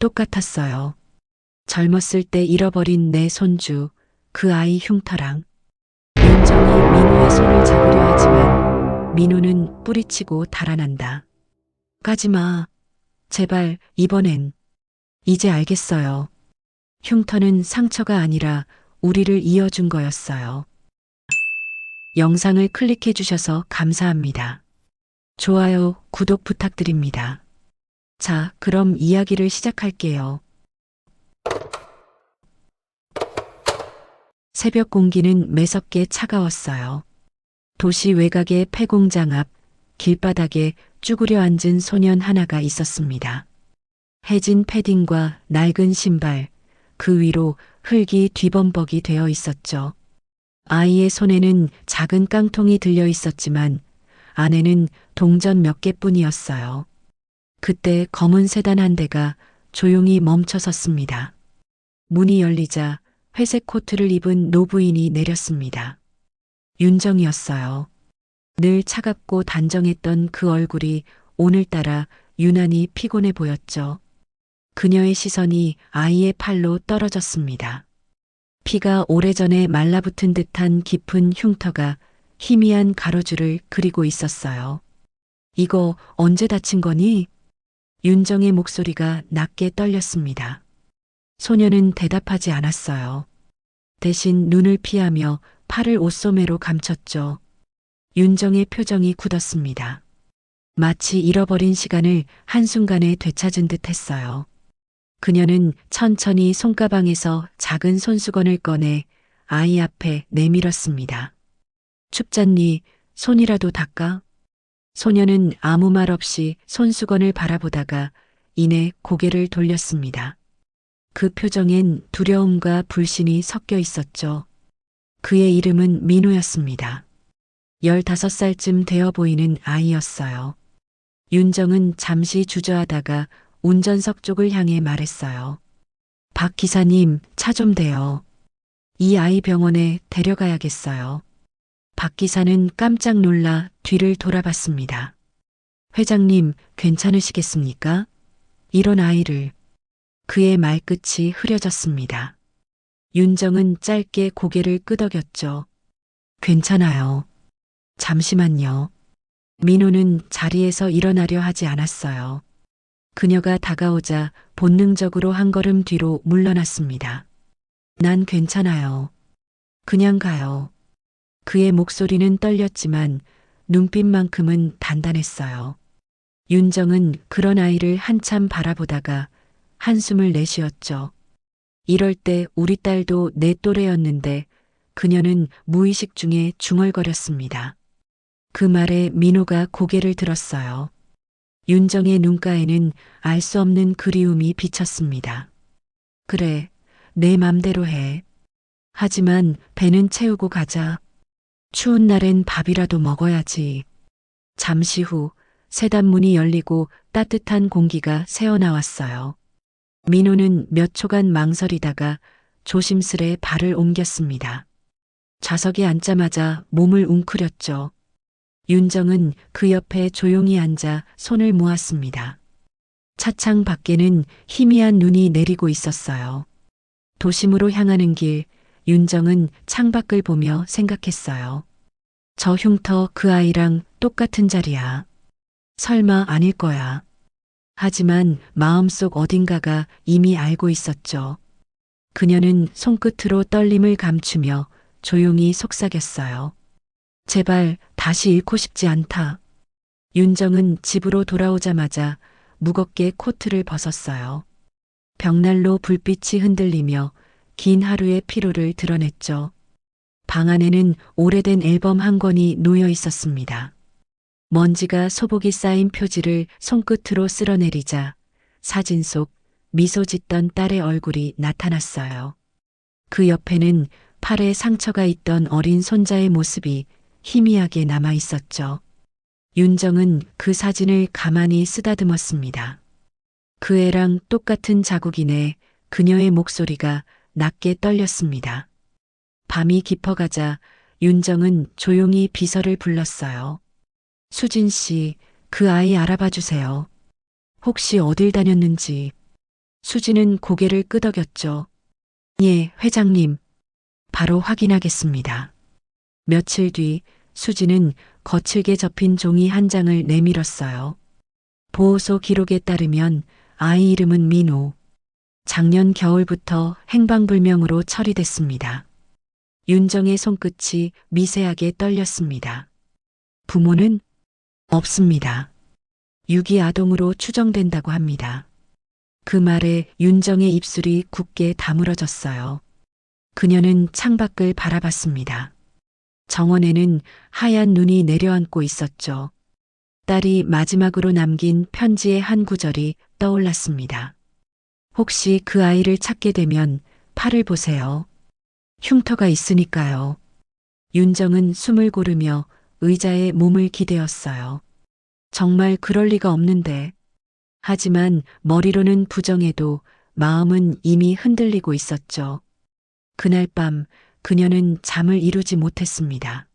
똑같았어요. 젊었을 때 잃어버린 내 손주, 그 아이 흉터랑. 윤정이 민우의 손을 잡으려 하지만 민우는 뿌리치고 달아난다. 가지마. 제발, 이번엔. 이제 알겠어요. 흉터는 상처가 아니라 우리를 이어준 거였어요. 영상을 클릭해 주셔서 감사합니다. 좋아요, 구독 부탁드립니다. 자, 그럼 이야기를 시작할게요. 새벽 공기는 매섭게 차가웠어요. 도시 외곽의 폐공장 앞 길바닥에 쭈그려 앉은 소년 하나가 있었습니다. 해진 패딩과 낡은 신발, 그 위로 흙이 뒤범벅이 되어 있었죠. 아이의 손에는 작은 깡통이 들려 있었지만 안에는 동전 몇 개뿐이었어요. 그때 검은 세단 한 대가 조용히 멈춰 섰습니다. 문이 열리자 회색 코트를 입은 노부인이 내렸습니다. 윤정이었어요. 늘 차갑고 단정했던 그 얼굴이 오늘따라 유난히 피곤해 보였죠. 그녀의 시선이 아이의 팔로 떨어졌습니다. 피가 오래전에 말라붙은 듯한 깊은 흉터가 희미한 가로줄을 그리고 있었어요. 이거 언제 다친 거니? 윤정의 목소리가 낮게 떨렸습니다. 소녀는 대답하지 않았어요. 대신 눈을 피하며 팔을 옷소매로 감췄죠. 윤정의 표정이 굳었습니다. 마치 잃어버린 시간을 한순간에 되찾은 듯 했어요. 그녀는 천천히 손가방에서 작은 손수건을 꺼내 아이 앞에 내밀었습니다. 춥잖니 손이라도 닦아? 소녀는 아무 말 없이 손수건을 바라보다가 이내 고개를 돌렸습니다. 그 표정엔 두려움과 불신이 섞여 있었죠. 그의 이름은 민우였습니다. 15살쯤 되어 보이는 아이였어요. 윤정은 잠시 주저하다가 운전석 쪽을 향해 말했어요. 박 기사님, 차 좀 대요. 이 아이 병원에 데려가야겠어요. 박 기사는 깜짝 놀라 뒤를 돌아봤습니다. 회장님, 괜찮으시겠습니까? 이런 아이를. 그의 말끝이 흐려졌습니다. 윤정은 짧게 고개를 끄덕였죠. 괜찮아요. 잠시만요. 민호는 자리에서 일어나려 하지 않았어요. 그녀가 다가오자 본능적으로 한 걸음 뒤로 물러났습니다. 난 괜찮아요. 그냥 가요. 그의 목소리는 떨렸지만 눈빛만큼은 단단했어요. 윤정은 그런 아이를 한참 바라보다가 한숨을 내쉬었죠. 이럴 때 우리 딸도 내 또래였는데 그녀는 무의식 중에 중얼거렸습니다. 그 말에 민호가 고개를 들었어요. 윤정의 눈가에는 알 수 없는 그리움이 비쳤습니다. 그래, 내 맘대로 해. 하지만 배는 채우고 가자. 추운 날엔 밥이라도 먹어야지. 잠시 후 세단 문이 열리고 따뜻한 공기가 새어나왔어요. 민호는 몇 초간 망설이다가 조심스레 발을 옮겼습니다. 좌석에 앉자마자 몸을 웅크렸죠. 윤정은 그 옆에 조용히 앉아 손을 모았습니다. 차창 밖에는 희미한 눈이 내리고 있었어요. 도심으로 향하는 길, 윤정은 창밖을 보며 생각했어요. 저 흉터 그 아이랑 똑같은 자리야. 설마 아닐 거야. 하지만 마음속 어딘가가 이미 알고 있었죠. 그녀는 손끝으로 떨림을 감추며 조용히 속삭였어요. 제발 다시 잃고 싶지 않다. 윤정은 집으로 돌아오자마자 무겁게 코트를 벗었어요. 벽난로 불빛이 흔들리며 긴 하루의 피로를 드러냈죠. 방 안에는 오래된 앨범 한 권이 놓여 있었습니다. 먼지가 소복이 쌓인 표지를 손끝으로 쓸어내리자 사진 속 미소 짓던 딸의 얼굴이 나타났어요. 그 옆에는 팔에 상처가 있던 어린 손자의 모습이 희미하게 남아 있었죠. 윤정은 그 사진을 가만히 쓰다듬었습니다. 그 애랑 똑같은 자국이네 그녀의 목소리가 낮게 떨렸습니다. 밤이 깊어가자 윤정은 조용히 비서를 불렀어요. 수진 씨, 그 아이 알아봐 주세요. 혹시 어딜 다녔는지 수지는 고개를 끄덕였죠. 예, 회장님. 바로 확인하겠습니다. 며칠 뒤 수지는 거칠게 접힌 종이 한 장을 내밀었어요. 보호소 기록에 따르면 아이 이름은 민호. 작년 겨울부터 행방불명으로 처리됐습니다. 윤정의 손끝이 미세하게 떨렸습니다. 부모는 없습니다. 유기 아동으로 추정된다고 합니다. 그 말에 윤정의 입술이 굳게 다물어졌어요. 그녀는 창밖을 바라봤습니다. 정원에는 하얀 눈이 내려앉고 있었죠. 딸이 마지막으로 남긴 편지의 한 구절이 떠올랐습니다. 혹시 그 아이를 찾게 되면 팔을 보세요. 흉터가 있으니까요. 윤정은 숨을 고르며 의자에 몸을 기대었어요. 정말 그럴 리가 없는데. 하지만 머리로는 부정해도 마음은 이미 흔들리고 있었죠. 그날 밤 그녀는 잠을 이루지 못했습니다.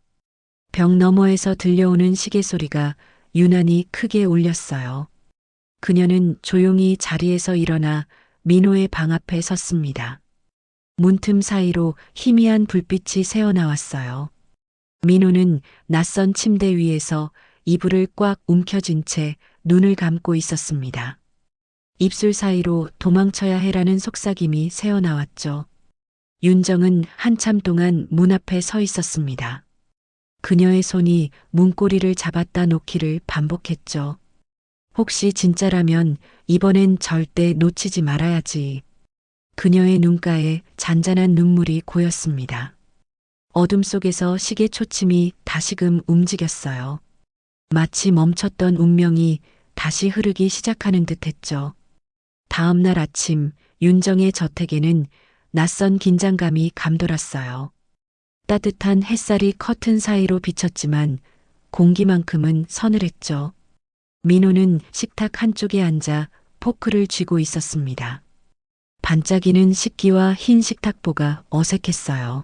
벽 너머에서 들려오는 시계 소리가 유난히 크게 울렸어요. 그녀는 조용히 자리에서 일어나 민호의 방 앞에 섰습니다. 문틈 사이로 희미한 불빛이 새어나왔어요. 민호는 낯선 침대 위에서 이불을 꽉 움켜쥔 채 눈을 감고 있었습니다. 입술 사이로 도망쳐야 해라는 속삭임이 새어나왔죠. 윤정은 한참 동안 문 앞에 서 있었습니다. 그녀의 손이 문고리를 잡았다 놓기를 반복했죠. 혹시 진짜라면 이번엔 절대 놓치지 말아야지. 그녀의 눈가에 잔잔한 눈물이 고였습니다. 어둠 속에서 시계 초침이 다시금 움직였어요. 마치 멈췄던 운명이 다시 흐르기 시작하는 듯 했죠. 다음 날 아침 윤정의 저택에는 낯선 긴장감이 감돌았어요. 따뜻한 햇살이 커튼 사이로 비쳤지만 공기만큼은 서늘했죠. 민호는 식탁 한쪽에 앉아 포크를 쥐고 있었습니다. 반짝이는 식기와 흰 식탁보가 어색했어요.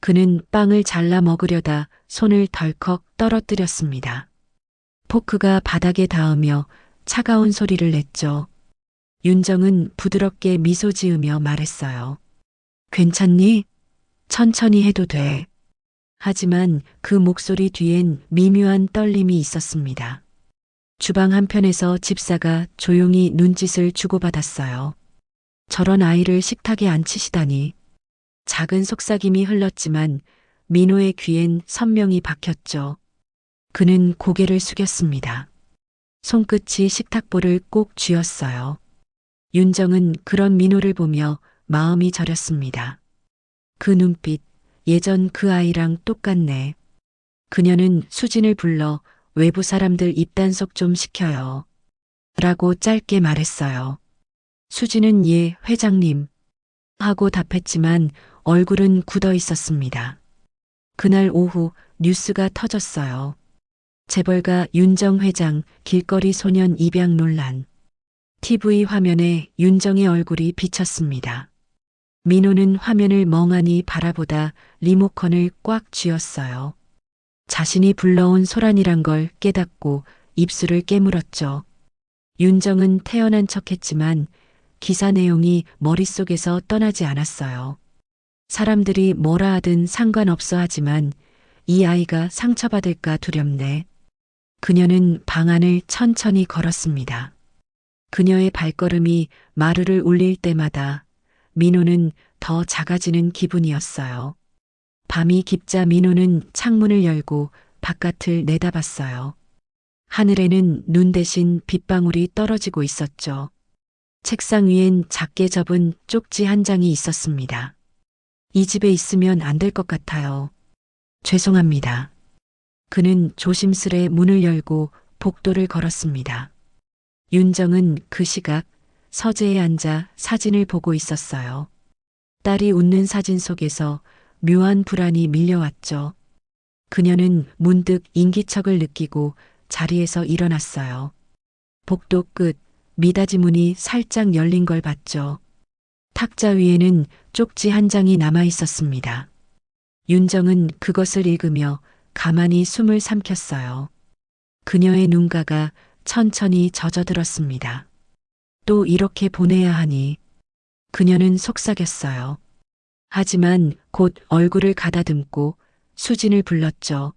그는 빵을 잘라 먹으려다 손을 덜컥 떨어뜨렸습니다. 포크가 바닥에 닿으며 차가운 소리를 냈죠. 윤정은 부드럽게 미소 지으며 말했어요. 괜찮니? 천천히 해도 돼. 하지만 그 목소리 뒤엔 미묘한 떨림이 있었습니다. 주방 한편에서 집사가 조용히 눈짓을 주고받았어요. 저런 아이를 식탁에 앉히시다니. 작은 속삭임이 흘렀지만 민호의 귀엔 선명히 박혔죠. 그는 고개를 숙였습니다. 손끝이 식탁볼을 꼭 쥐었어요. 윤정은 그런 민호를 보며 마음이 저렸습니다. 그 눈빛, 예전 그 아이랑 똑같네. 그녀는 수진을 불러 외부 사람들 입단속 좀 시켜요. 라고 짧게 말했어요. 수진은 예, 회장님. 하고 답했지만 얼굴은 굳어 있었습니다. 그날 오후 뉴스가 터졌어요. 재벌가 윤정 회장 길거리 소년 입양 논란. TV 화면에 윤정의 얼굴이 비쳤습니다. 민호는 화면을 멍하니 바라보다 리모컨을 꽉 쥐었어요. 자신이 불러온 소란이란 걸 깨닫고 입술을 깨물었죠. 윤정은 태어난 척 했지만 기사 내용이 머릿속에서 떠나지 않았어요. 사람들이 뭐라 하든 상관없어 하지만 이 아이가 상처받을까 두렵네. 그녀는 방 안을 천천히 걸었습니다. 그녀의 발걸음이 마루를 울릴 때마다 민호는 더 작아지는 기분이었어요. 밤이 깊자 민호는 창문을 열고 바깥을 내다봤어요. 하늘에는 눈 대신 빗방울이 떨어지고 있었죠. 책상 위엔 작게 접은 쪽지 한 장이 있었습니다. 이 집에 있으면 안 될 것 같아요. 죄송합니다. 그는 조심스레 문을 열고 복도를 걸었습니다. 윤정은 그 시각 서재에 앉아 사진을 보고 있었어요. 딸이 웃는 사진 속에서 묘한 불안이 밀려왔죠. 그녀는 문득 인기척을 느끼고 자리에서 일어났어요. 복도 끝 미닫이 문이 살짝 열린 걸 봤죠. 탁자 위에는 쪽지 한 장이 남아 있었습니다. 윤정은 그것을 읽으며 가만히 숨을 삼켰어요. 그녀의 눈가가 천천히 젖어들었습니다. 또 이렇게 보내야 하니. 그녀는 속삭였어요. 하지만 곧 얼굴을 가다듬고 수진을 불렀죠.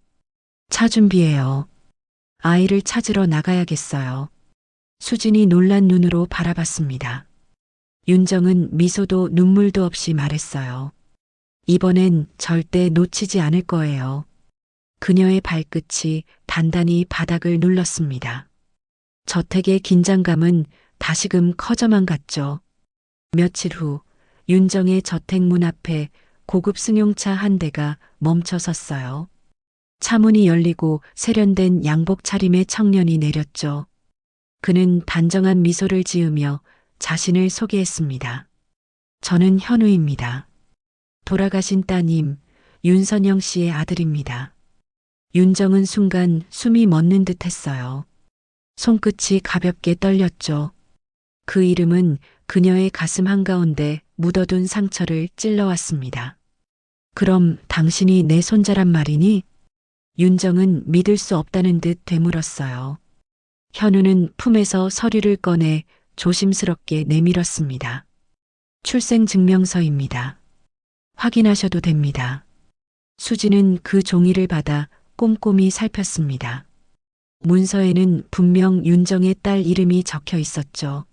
차 준비해요. 아이를 찾으러 나가야겠어요. 수진이 놀란 눈으로 바라봤습니다. 윤정은 미소도 눈물도 없이 말했어요. 이번엔 절대 놓치지 않을 거예요. 그녀의 발끝이 단단히 바닥을 눌렀습니다. 저택의 긴장감은 다시금 커져만 갔죠. 며칠 후 윤정의 저택 문 앞에 고급 승용차 한 대가 멈춰 섰어요. 차문이 열리고 세련된 양복 차림의 청년이 내렸죠. 그는 단정한 미소를 지으며 자신을 소개했습니다. 저는 현우입니다. 돌아가신 따님 윤선영 씨의 아들입니다. 윤정은 순간 숨이 멎는 듯 했어요. 손끝이 가볍게 떨렸죠. 그 이름은 그녀의 가슴 한가운데 묻어둔 상처를 찔러왔습니다. 그럼 당신이 내 손자란 말이니? 윤정은 믿을 수 없다는 듯 되물었어요. 현우는 품에서 서류를 꺼내 조심스럽게 내밀었습니다. 출생증명서입니다. 확인하셔도 됩니다. 수지는 그 종이를 받아 꼼꼼히 살폈습니다. 문서에는 분명 윤정의 딸 이름이 적혀 있었죠.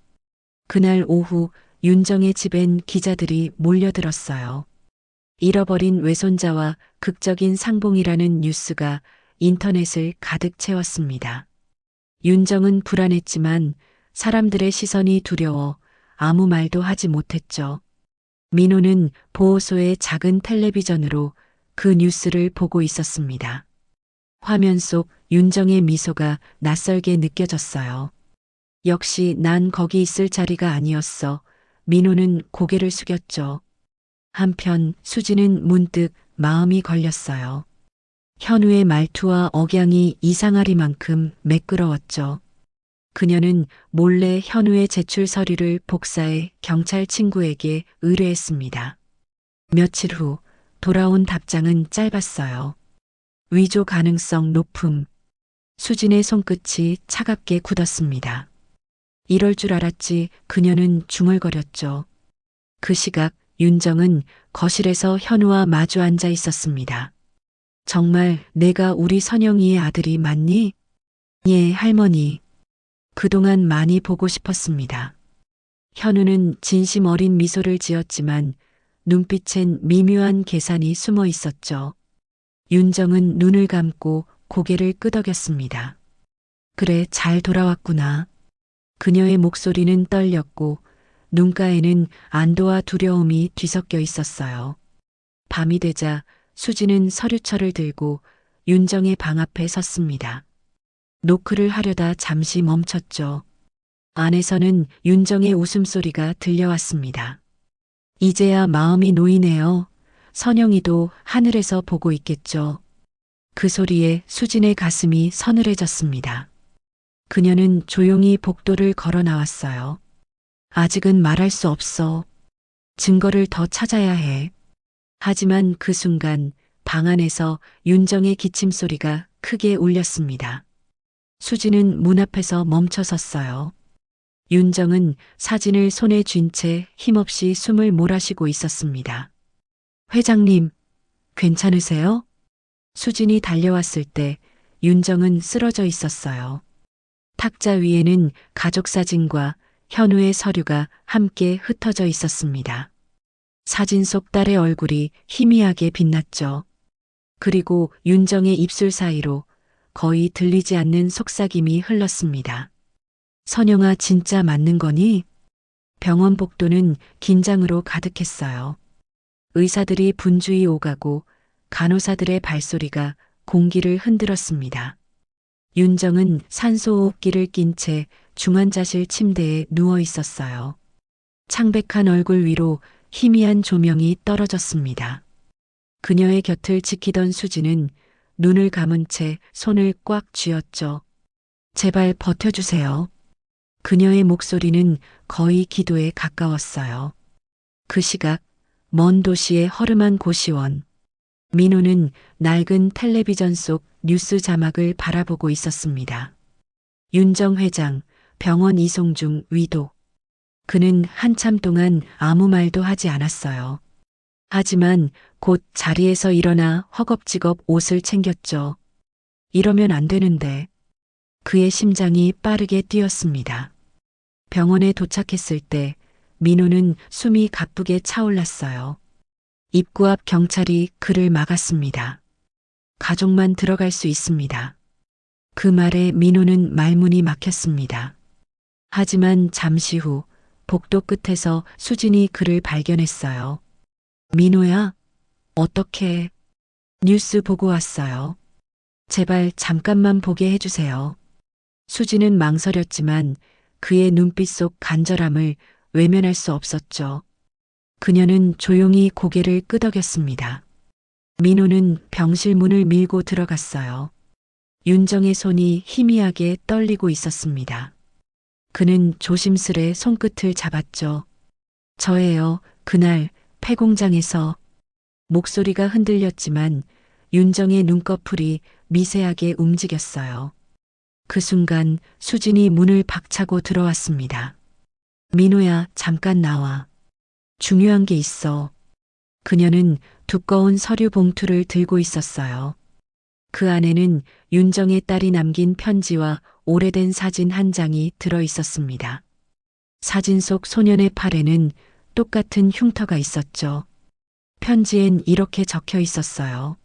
그날 오후 윤정의 집엔 기자들이 몰려들었어요. 잃어버린 외손자와 극적인 상봉이라는 뉴스가 인터넷을 가득 채웠습니다. 윤정은 불안했지만 사람들의 시선이 두려워 아무 말도 하지 못했죠. 민호는 보호소의 작은 텔레비전으로 그 뉴스를 보고 있었습니다. 화면 속 윤정의 미소가 낯설게 느껴졌어요. 역시 난 거기 있을 자리가 아니었어. 민호는 고개를 숙였죠. 한편 수지는 문득 마음이 걸렸어요. 현우의 말투와 억양이 이상하리만큼 매끄러웠죠. 그녀는 몰래 현우의 제출 서류를 복사해 경찰 친구에게 의뢰했습니다. 며칠 후 돌아온 답장은 짧았어요. 위조 가능성 높음. 수진의 손끝이 차갑게 굳었습니다. 이럴 줄 알았지 그녀는 중얼거렸죠. 그 시각 윤정은 거실에서 현우와 마주 앉아 있었습니다. 정말 내가 우리 선영이의 아들이 맞니? 예, 할머니. 그동안 많이 보고 싶었습니다. 현우는 진심 어린 미소를 지었지만 눈빛엔 미묘한 계산이 숨어 있었죠. 윤정은 눈을 감고 고개를 끄덕였습니다. 그래, 잘 돌아왔구나. 그녀의 목소리는 떨렸고 눈가에는 안도와 두려움이 뒤섞여 있었어요. 밤이 되자 수지는 서류철을 들고 윤정의 방 앞에 섰습니다. 노크를 하려다 잠시 멈췄죠. 안에서는 윤정의 웃음소리가 들려왔습니다. 이제야 마음이 놓이네요. 선영이도 하늘에서 보고 있겠죠. 그 소리에 수진의 가슴이 서늘해졌습니다. 그녀는 조용히 복도를 걸어 나왔어요. 아직은 말할 수 없어. 증거를 더 찾아야 해. 하지만 그 순간 방 안에서 윤정의 기침 소리가 크게 울렸습니다. 수지는 문 앞에서 멈춰 섰어요. 윤정은 사진을 손에 쥔 채 힘없이 숨을 몰아쉬고 있었습니다. 회장님, 괜찮으세요? 수진이 달려왔을 때 윤정은 쓰러져 있었어요. 탁자 위에는 가족 사진과 현우의 서류가 함께 흩어져 있었습니다. 사진 속 딸의 얼굴이 희미하게 빛났죠. 그리고 윤정의 입술 사이로 거의 들리지 않는 속삭임이 흘렀습니다. 선영아 진짜 맞는 거니? 병원 복도는 긴장으로 가득했어요. 의사들이 분주히 오가고 간호사들의 발소리가 공기를 흔들었습니다. 윤정은 산소호흡기를 낀 채 중환자실 침대에 누워 있었어요. 창백한 얼굴 위로 희미한 조명이 떨어졌습니다. 그녀의 곁을 지키던 수지는 눈을 감은 채 손을 꽉 쥐었죠. 제발 버텨주세요. 그녀의 목소리는 거의 기도에 가까웠어요. 그 시각 먼 도시의 허름한 고시원. 민호는 낡은 텔레비전 속 뉴스 자막을 바라보고 있었습니다. 윤정 회장, 병원 이송 중 위도. 그는 한참 동안 아무 말도 하지 않았어요. 하지만 곧 자리에서 일어나 허겁지겁 옷을 챙겼죠. 이러면 안 되는데. 그의 심장이 빠르게 뛰었습니다. 병원에 도착했을 때 민호는 숨이 가쁘게 차올랐어요. 입구 앞 경찰이 그를 막았습니다. 가족만 들어갈 수 있습니다. 그 말에 민호는 말문이 막혔습니다. 하지만 잠시 후 복도 끝에서 수진이 그를 발견했어요. 민호야, 어떻게 뉴스 보고 왔어요. 제발 잠깐만 보게 해주세요. 수진은 망설였지만 그의 눈빛 속 간절함을 외면할 수 없었죠. 그녀는 조용히 고개를 끄덕였습니다. 민호는 병실 문을 밀고 들어갔어요. 윤정의 손이 희미하게 떨리고 있었습니다. 그는 조심스레 손끝을 잡았죠. 저예요. 그날 폐공장에서 목소리가 흔들렸지만 윤정의 눈꺼풀이 미세하게 움직였어요. 그 순간 수진이 문을 박차고 들어왔습니다. 민호야, 잠깐 나와. 중요한 게 있어. 그녀는 두꺼운 서류 봉투를 들고 있었어요. 그 안에는 윤정의 딸이 남긴 편지와 오래된 사진 한 장이 들어 있었습니다. 사진 속 소년의 팔에는 똑같은 흉터가 있었죠. 편지엔 이렇게 적혀 있었어요.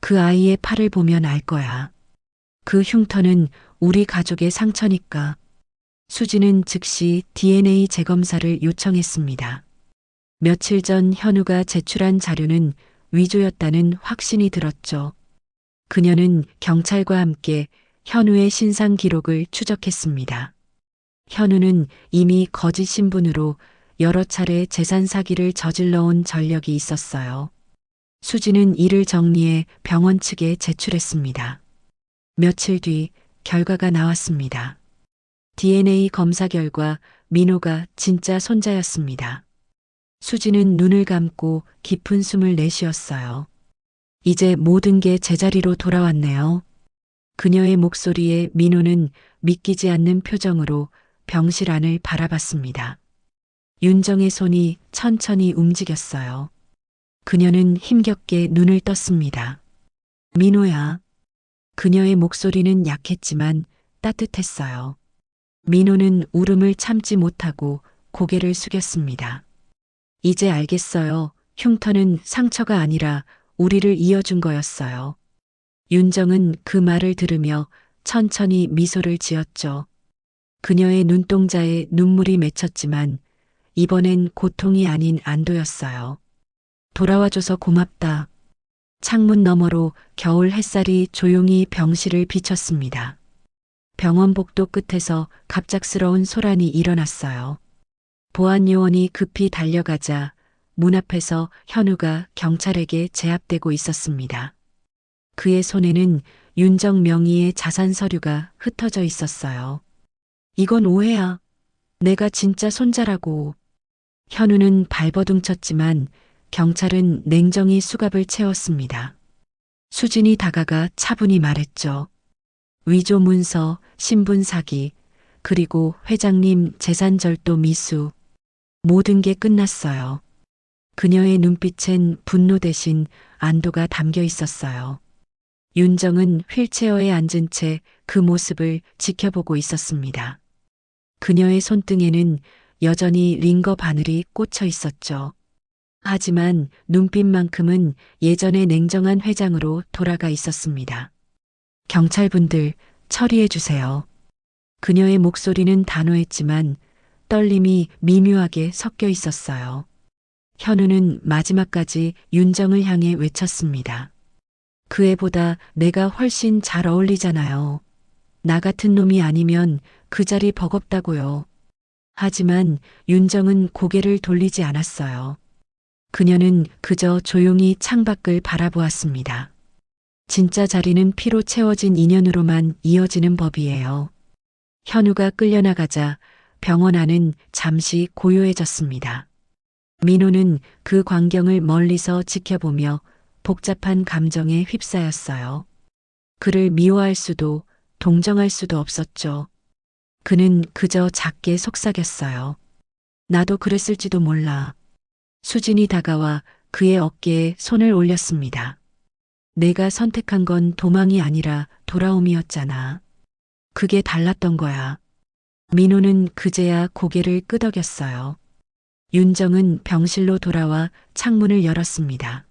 그 아이의 팔을 보면 알 거야. 그 흉터는 우리 가족의 상처니까. 수지는 즉시 DNA 재검사를 요청했습니다. 며칠 전 현우가 제출한 자료는 위조였다는 확신이 들었죠. 그녀는 경찰과 함께 현우의 신상 기록을 추적했습니다. 현우는 이미 거짓 신분으로 여러 차례 재산 사기를 저질러온 전력이 있었어요. 수지는 이를 정리해 병원 측에 제출했습니다. 며칠 뒤 결과가 나왔습니다. DNA 검사 결과 민호가 진짜 손자였습니다. 수지는 눈을 감고 깊은 숨을 내쉬었어요. 이제 모든 게 제자리로 돌아왔네요. 그녀의 목소리에 민호는 믿기지 않는 표정으로 병실 안을 바라봤습니다. 윤정의 손이 천천히 움직였어요. 그녀는 힘겹게 눈을 떴습니다. 민호야. 그녀의 목소리는 약했지만 따뜻했어요. 민호는 울음을 참지 못하고 고개를 숙였습니다. 이제 알겠어요. 흉터는 상처가 아니라 우리를 이어준 거였어요. 윤정은 그 말을 들으며 천천히 미소를 지었죠. 그녀의 눈동자에 눈물이 맺혔지만 이번엔 고통이 아닌 안도였어요. 돌아와줘서 고맙다. 창문 너머로 겨울 햇살이 조용히 병실을 비쳤습니다. 병원 복도 끝에서 갑작스러운 소란이 일어났어요. 보안 요원이 급히 달려가자 문 앞에서 현우가 경찰에게 제압되고 있었습니다. 그의 손에는 윤정 명의의 자산 서류가 흩어져 있었어요. 이건 오해야. 내가 진짜 손자라고. 현우는 발버둥 쳤지만 경찰은 냉정히 수갑을 채웠습니다. 수진이 다가가 차분히 말했죠. 위조 문서, 신분 사기, 그리고 회장님 재산 절도 미수. 모든 게 끝났어요. 그녀의 눈빛엔 분노 대신 안도가 담겨 있었어요. 윤정은 휠체어에 앉은 채 그 모습을 지켜보고 있었습니다. 그녀의 손등에는 여전히 링거 바늘이 꽂혀 있었죠. 하지만 눈빛만큼은 예전의 냉정한 회장으로 돌아가 있었습니다. 경찰분들 처리해 주세요. 그녀의 목소리는 단호했지만 떨림이 미묘하게 섞여 있었어요. 현우는 마지막까지 윤정을 향해 외쳤습니다. 그 애보다 내가 훨씬 잘 어울리잖아요. 나 같은 놈이 아니면 그 자리 버겁다고요. 하지만 윤정은 고개를 돌리지 않았어요. 그녀는 그저 조용히 창밖을 바라보았습니다. 진짜 자리는 피로 채워진 인연으로만 이어지는 법이에요. 현우가 끌려나가자 병원 안은 잠시 고요해졌습니다. 민호는 그 광경을 멀리서 지켜보며 복잡한 감정에 휩싸였어요. 그를 미워할 수도 동정할 수도 없었죠. 그는 그저 작게 속삭였어요. 나도 그랬을지도 몰라. 수진이 다가와 그의 어깨에 손을 올렸습니다. 내가 선택한 건 도망이 아니라 돌아옴이었잖아. 그게 달랐던 거야. 민호는 그제야 고개를 끄덕였어요. 윤정은 병실로 돌아와 창문을 열었습니다.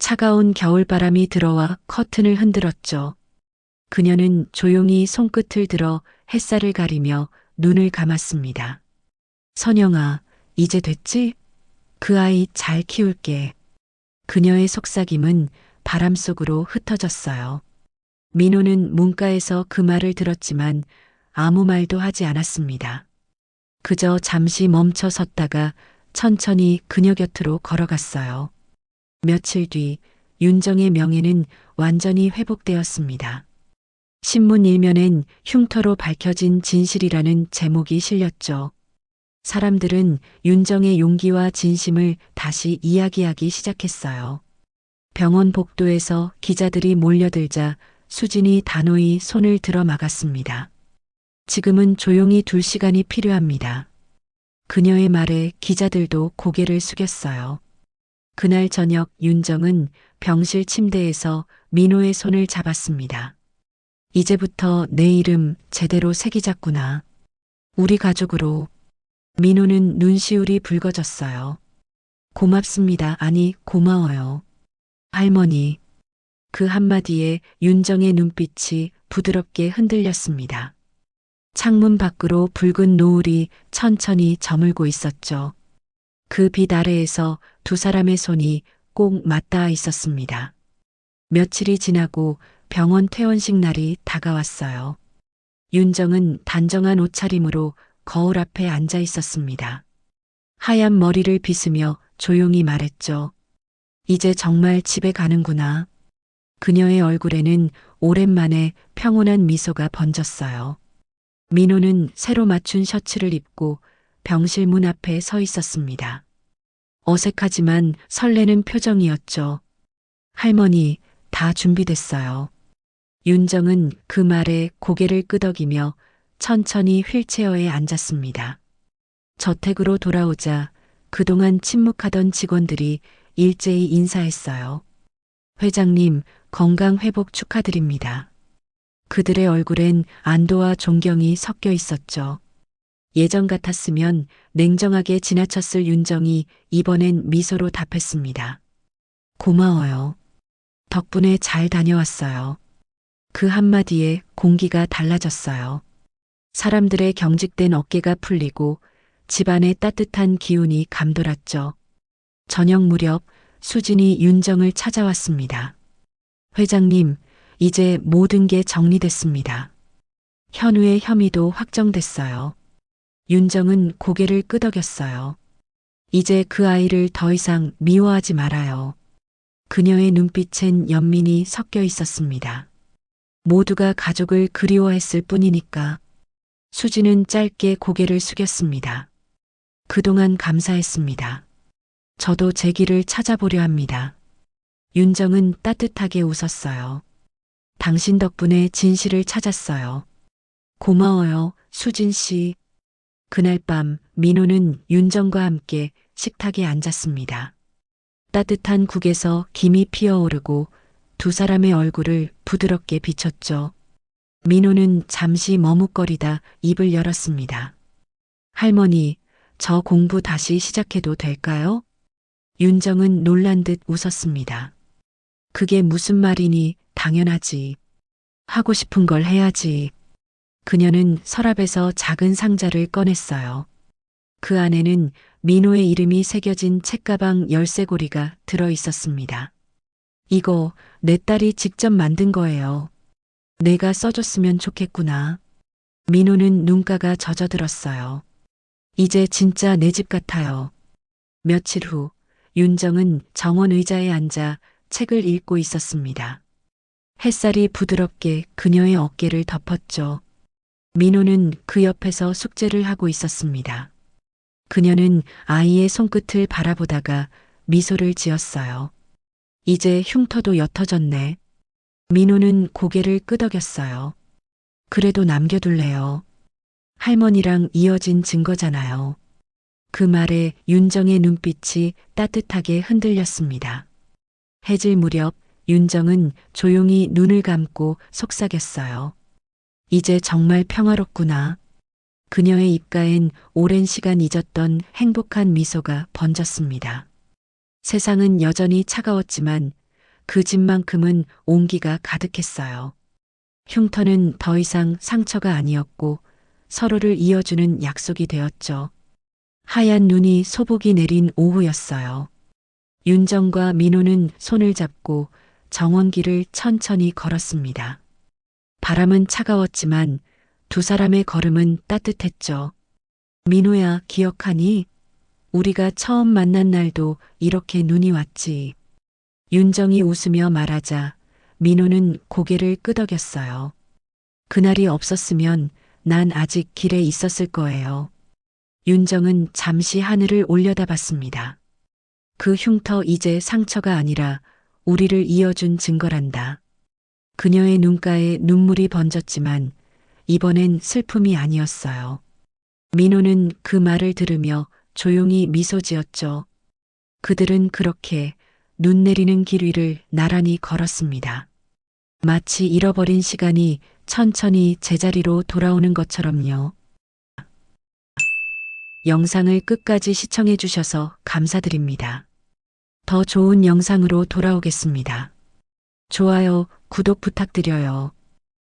차가운 겨울바람이 들어와 커튼을 흔들었죠. 그녀는 조용히 손끝을 들어 햇살을 가리며 눈을 감았습니다. 선영아, 이제 됐지? 그 아이 잘 키울게. 그녀의 속삭임은 바람 속으로 흩어졌어요. 민호는 문가에서 그 말을 들었지만 아무 말도 하지 않았습니다. 그저 잠시 멈춰 섰다가 천천히 그녀 곁으로 걸어갔어요. 며칠 뒤 윤정의 명예는 완전히 회복되었습니다. 신문 일면엔 흉터로 밝혀진 진실이라는 제목이 실렸죠. 사람들은 윤정의 용기와 진심을 다시 이야기하기 시작했어요. 병원 복도에서 기자들이 몰려들자 수진이 단호히 손을 들어 막았습니다. 지금은 조용히 둘 시간이 필요합니다. 그녀의 말에 기자들도 고개를 숙였어요. 그날 저녁 윤정은 병실 침대에서 민호의 손을 잡았습니다. 이제부터 내 이름 제대로 새기자꾸나. 우리 가족으로. 민호는 눈시울이 붉어졌어요. 고맙습니다. 아니, 고마워요. 할머니. 그 한마디에 윤정의 눈빛이 부드럽게 흔들렸습니다. 창문 밖으로 붉은 노을이 천천히 저물고 있었죠. 그 빛 아래에서 두 사람의 손이 꼭 맞닿아 있었습니다. 며칠이 지나고 병원 퇴원식 날이 다가왔어요. 윤정은 단정한 옷차림으로 거울 앞에 앉아 있었습니다. 하얀 머리를 빗으며 조용히 말했죠. 이제 정말 집에 가는구나. 그녀의 얼굴에는 오랜만에 평온한 미소가 번졌어요. 민호는 새로 맞춘 셔츠를 입고 병실 문 앞에 서 있었습니다. 어색하지만 설레는 표정이었죠. 할머니, 다 준비됐어요. 윤정은 그 말에 고개를 끄덕이며 천천히 휠체어에 앉았습니다. 저택으로 돌아오자 그동안 침묵하던 직원들이 일제히 인사했어요. 회장님, 건강 회복 축하드립니다. 그들의 얼굴엔 안도와 존경이 섞여 있었죠. 예전 같았으면 냉정하게 지나쳤을 윤정이 이번엔 미소로 답했습니다. 고마워요. 덕분에 잘 다녀왔어요. 그 한마디에 공기가 달라졌어요. 사람들의 경직된 어깨가 풀리고 집안의 따뜻한 기운이 감돌았죠. 저녁 무렵 수진이 윤정을 찾아왔습니다. 회장님, 이제 모든 게 정리됐습니다. 현우의 혐의도 확정됐어요. 윤정은 고개를 끄덕였어요. 이제 그 아이를 더 이상 미워하지 말아요. 그녀의 눈빛엔 연민이 섞여 있었습니다. 모두가 가족을 그리워했을 뿐이니까. 수지는 짧게 고개를 숙였습니다. 그동안 감사했습니다. 저도 제 길을 찾아보려 합니다. 윤정은 따뜻하게 웃었어요. 당신 덕분에 진실을 찾았어요. 고마워요, 수진 씨. 그날 밤 민호는 윤정과 함께 식탁에 앉았습니다. 따뜻한 국에서 김이 피어오르고 두 사람의 얼굴을 부드럽게 비췄죠. 민호는 잠시 머뭇거리다 입을 열었습니다. 할머니, 저 공부 다시 시작해도 될까요? 윤정은 놀란 듯 웃었습니다. 그게 무슨 말이니 당연하지. 하고 싶은 걸 해야지. 그녀는 서랍에서 작은 상자를 꺼냈어요. 그 안에는 민호의 이름이 새겨진 책가방 열쇠고리가 들어 있었습니다. 이거 내 딸이 직접 만든 거예요. 내가 써줬으면 좋겠구나. 민호는 눈가가 젖어들었어요. 이제 진짜 내 집 같아요. 며칠 후 윤정은 정원 의자에 앉아 책을 읽고 있었습니다. 햇살이 부드럽게 그녀의 어깨를 덮었죠. 민호는 그 옆에서 숙제를 하고 있었습니다. 그녀는 아이의 손끝을 바라보다가 미소를 지었어요. 이제 흉터도 옅어졌네. 민호는 고개를 끄덕였어요. 그래도 남겨둘래요. 할머니랑 이어진 증거잖아요. 그 말에 윤정의 눈빛이 따뜻하게 흔들렸습니다. 해질 무렵 윤정은 조용히 눈을 감고 속삭였어요. 이제 정말 평화롭구나. 그녀의 입가엔 오랜 시간 잊었던 행복한 미소가 번졌습니다. 세상은 여전히 차가웠지만 그 집만큼은 온기가 가득했어요. 흉터는 더 이상 상처가 아니었고 서로를 이어주는 약속이 되었죠. 하얀 눈이 소복이 내린 오후였어요. 윤정과 민호는 손을 잡고 정원길을 천천히 걸었습니다. 바람은 차가웠지만 두 사람의 걸음은 따뜻했죠. 민호야, 기억하니? 우리가 처음 만난 날도 이렇게 눈이 왔지. 윤정이 웃으며 말하자 민호는 고개를 끄덕였어요. 그날이 없었으면 난 아직 길에 있었을 거예요. 윤정은 잠시 하늘을 올려다봤습니다. 그 흉터 이제 상처가 아니라 우리를 이어준 증거란다. 그녀의 눈가에 눈물이 번졌지만 이번엔 슬픔이 아니었어요. 민호는 그 말을 들으며 조용히 미소 지었죠. 그들은 그렇게 눈 내리는 길 위를 나란히 걸었습니다. 마치 잃어버린 시간이 천천히 제자리로 돌아오는 것처럼요. 영상을 끝까지 시청해 주셔서 감사드립니다. 더 좋은 영상으로 돌아오겠습니다. 좋아요, 구독 부탁드려요.